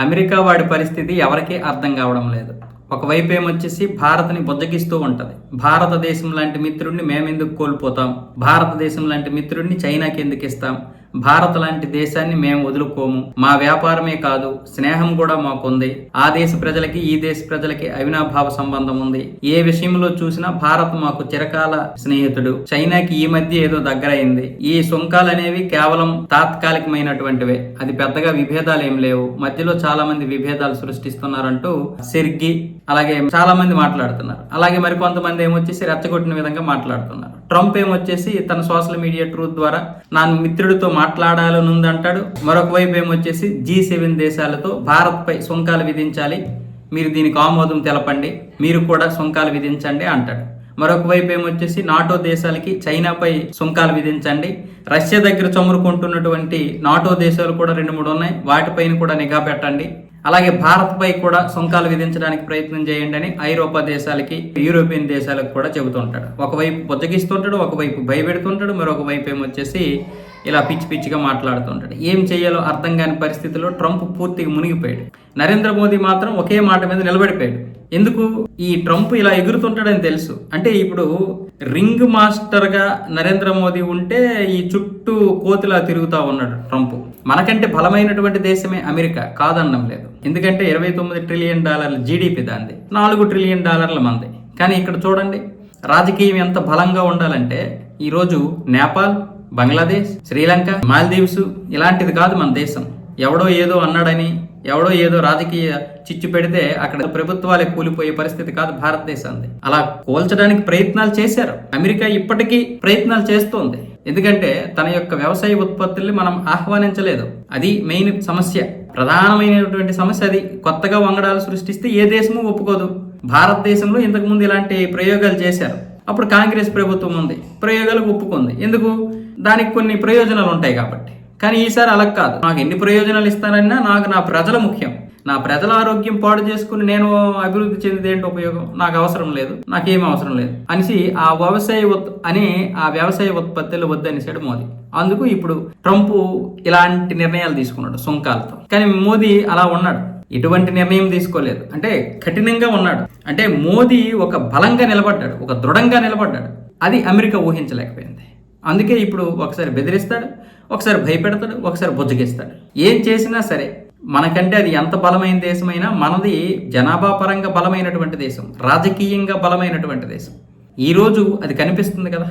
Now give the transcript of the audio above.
America వాడి పరిస్థితి ఎవరికీ అర్థం కావడం లేదు. ఒకవైపు ఏమొచ్చేసి భారత్ని బుద్ధగిస్తూ ఉంటుంది. భారతదేశం లాంటి మిత్రుడిని మేమెందుకు కోల్పోతాం? భారతదేశం లాంటి మిత్రుడిని చైనాకి ఎందుకు ఇస్తాం? భారత్ లాంటి దేశాన్ని మేము వదులుకోము. మా వ్యాపారమే కాదు స్నేహం కూడా మాకుంది. ఆ దేశ ప్రజలకి ఈ దేశ ప్రజలకి అవినాభావ సంబంధం ఉంది. ఏ విషయంలో చూసినా భారత్ మాకు చిరకాల స్నేహితుడు. చైనాకి ఈ మధ్య ఏదో దగ్గర అయింది ఈ సుంకాలు అనేవి కేవలం తాత్కాలికమైనటువంటివే. అది పెద్దగా విభేదాలు ఏం లేవు. మధ్యలో చాలా మంది విభేదాలు సృష్టిస్తున్నారంటూ సిర్గి అలాగే చాలా మంది మాట్లాడుతున్నారు. అలాగే మరి కొంతమంది ఏమొచ్చేసి రెచ్చగొట్టిన విధంగా మాట్లాడుతున్నారు. ట్రంప్ ఏమొచ్చేసి తన సోషల్ మీడియా ట్రూత్ ద్వారా నా మిత్రుడితో మాట్లాడాలని అంటాడు మరొక వైపు ఏమొచ్చేసి జీ సెవెన్ దేశాలతో భారత్పై సుంకాలు విధించాలి. మీరు దీనికి ఆమోదం తెలపండి. మీరు కూడా సుంకాలు విధించండి అంటాడు. మరొక వైపు ఏమొచ్చేసి నాటో దేశాలకి చైనాపై సుంకాలు విధించండి. రష్యా దగ్గర చమురుకుంటున్నటువంటి నాటో దేశాలు కూడా రెండు మూడు ఉన్నాయి. వాటిపైన కూడా నిఘా పెట్టండి. అలాగే భారత్పై కూడా సుంకాలు విధించడానికి ప్రయత్నం చేయండి అని ఐరోపా దేశాలకి యూరోపియన్ దేశాలకు కూడా చెబుతుంటాడు ఒకవైపు బుజ్జగిస్తుంటాడు ఒకవైపు భయపెడుతుంటాడు మరొక వైపు ఏమొచ్చేసి ఇలా పిచ్చి పిచ్చిగా మాట్లాడుతుంటాడు ఏం చేయాలో అర్థం కాని పరిస్థితిలో ట్రంప్ పూర్తిగా మునిగిపోయాడు. నరేంద్ర మోదీ మాత్రం ఒకే మాట మీద నిలబడిపోయాడు. ఎందుకు ఈ ట్రంప్ ఇలా ఎగురుతుంటాడని తెలుసు. అంటే ఇప్పుడు రింగ్ మాస్టర్గా నరేంద్ర మోదీ ఉంటే ఈ చుట్టూ కోతిలా తిరుగుతూ ఉన్నాడు ట్రంప్. మనకంటే బలమైనటువంటి దేశమే అమెరికా కాదనడం లేదు. ఎందుకంటే ఇరవై తొమ్మిది ట్రిలియన్ డాలర్ల జీడిపి దాంది నాలుగు ట్రిలియన్ డాలర్ల మంది. కానీ ఇక్కడ చూడండి రాజకీయం ఎంత బలంగా ఉండాలంటే ఈరోజు నేపాల్ బంగ్లాదేశ్ శ్రీలంక మాల్దీవ్స్ ఇలాంటిది కాదు మన దేశం. ఎవడో ఏదో అన్నాడని ఎవడో ఏదో రాజకీయ చిచ్చు పెడితే అక్కడ ప్రభుత్వాలే కూలిపోయే పరిస్థితి కాదు భారతదేశాన్ని అలా కోల్చడానికి ప్రయత్నాలు చేశారు. అమెరికా ఇప్పటికీ ప్రయత్నాలు చేస్తోంది. ఎందుకంటే తన యొక్క వ్యవసాయ ఉత్పత్తుల్ని మనం ఆహ్వానించలేదు. అది మెయిన్ సమస్య. ప్రధానమైనటువంటి సమస్య అది. కొత్తగా వంగడాలు సృష్టిస్తే ఏ దేశము ఒప్పుకోదు. భారతదేశంలో ఇంతకుముందు ఇలాంటి ప్రయోగాలు చేశారు. అప్పుడు కాంగ్రెస్ ప్రభుత్వం ఉంది. ప్రయోగాలకు ఒప్పుకుంది. ఎందుకు? దానికి కొన్ని ప్రయోజనాలు ఉంటాయి కాబట్టి. కానీ ఈసారి అలా కాదు. నాకు ఎన్ని ప్రయోజనాలు ఇస్తానన్నా నాకు నా ప్రజల ముఖ్యం. నా ప్రజల ఆరోగ్యం పాడు చేసుకుని నేను అభివృద్ధి చెందితే ఏంటి ఉపయోగం? నాకు అవసరం లేదు. నాకేం అవసరం లేదు. అనేసి ఆ వ్యవసాయ ఉత్ అని ఆ వ్యవసాయ ఉత్పత్తులు వద్దనేసాడు మోదీ. అందుకు ఇప్పుడు ట్రంప్ ఇలాంటి నిర్ణయాలు తీసుకున్నాడు సుంకాలతో. కానీ మోదీ అలా ఉన్నాడు. ఎటువంటి నిర్ణయం తీసుకోలేదు. అంటే కఠినంగా ఉన్నాడు. అంటే మోదీ ఒక బలంగా నిలబడ్డాడు. ఒక దృఢంగా నిలబడ్డాడు. అది అమెరికా ఊహించలేకపోయింది. అందుకే ఇప్పుడు ఒకసారి బెదిరిస్తాడు ఒకసారి భయపెడతాడు ఒకసారి బుజ్జగిస్తాడు. ఏం చేసినా సరే మనకంటే అది ఎంత బలమైన దేశమైనా మనది జనాభా పరంగా బలమైనటువంటి దేశం రాజకీయంగా బలమైనటువంటి దేశం. ఈరోజు అది కనిపిస్తుంది కదా.